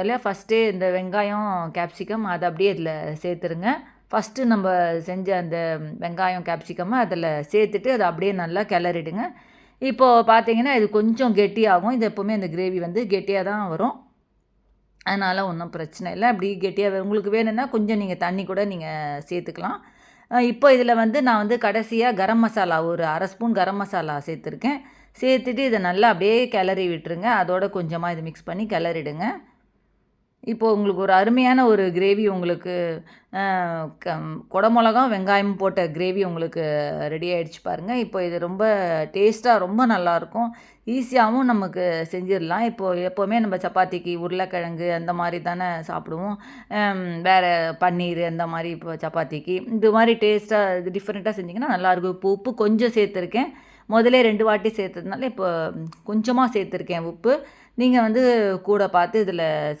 அதில் ஃபஸ்ட்டே இந்த வெங்காயம் கேப்சிகம் அதை அப்படியே இதில் சேர்த்துருங்க. ஃபஸ்ட்டு நம்ம செஞ்ச அந்த வெங்காயம் கேப்சிகம்மை அதில் சேர்த்துட்டு அதை அப்படியே நல்லா கிளறிடுங்க. இப்போது பார்த்தீங்கன்னா இது கொஞ்சம் கெட்டியாகும். இது எப்போவுமே இந்த கிரேவி வந்து கெட்டியாக தான் வரும். அதனால் ஒன்றும் பிரச்சனை இல்லை. அப்படி கெட்டியாக உங்களுக்கு வேணும்னா கொஞ்சம் நீங்கள் தண்ணி கூட நீங்கள் சேர்த்துக்கலாம். இப்போ இதில் வந்து நான் வந்து கடைசியாக கரம் மசாலா ஒரு அரை ஸ்பூன் கரம் மசாலா சேர்த்துருக்கேன். சேர்த்துட்டு இதை நல்லா அப்படியே கிளறி விட்டுருங்க. அதோட கொஞ்சமாக இது மிக்ஸ் பண்ணி கிளறிடுங்க. இப்போது உங்களுக்கு ஒரு அருமையான ஒரு கிரேவி உங்களுக்கு குடமிளகா வெங்காயம் போட்ட கிரேவி உங்களுக்கு ரெடி ஆகிடுச்சு பாருங்கள் இப்போ இது ரொம்ப டேஸ்ட்டாக ரொம்ப நல்லாயிருக்கும் ஈஸியாகவும் நமக்கு செஞ்சிடலாம். இப்போது எப்போவுமே நம்ம சப்பாத்திக்கு உருளைக்கிழங்கு அந்த மாதிரி தானே சாப்பிடுவோம். வேறு பன்னீர் அந்த மாதிரி இப்போ சப்பாத்திக்கு. இது மாதிரி டேஸ்ட்டாக இது டிஃப்ரெண்ட்டாக செஞ்சிங்கன்னா நல்லாயிருக்கும் இப்போ உப்பு கொஞ்சம் சேர்த்துருக்கேன். முதலே ரெண்டு வாட்டி சேர்த்ததுனால இப்போ கொஞ்சமாக சேர்த்துருக்கேன் உப்பு. நீங்கள் வந்து கூட பார்த்து இதில் சே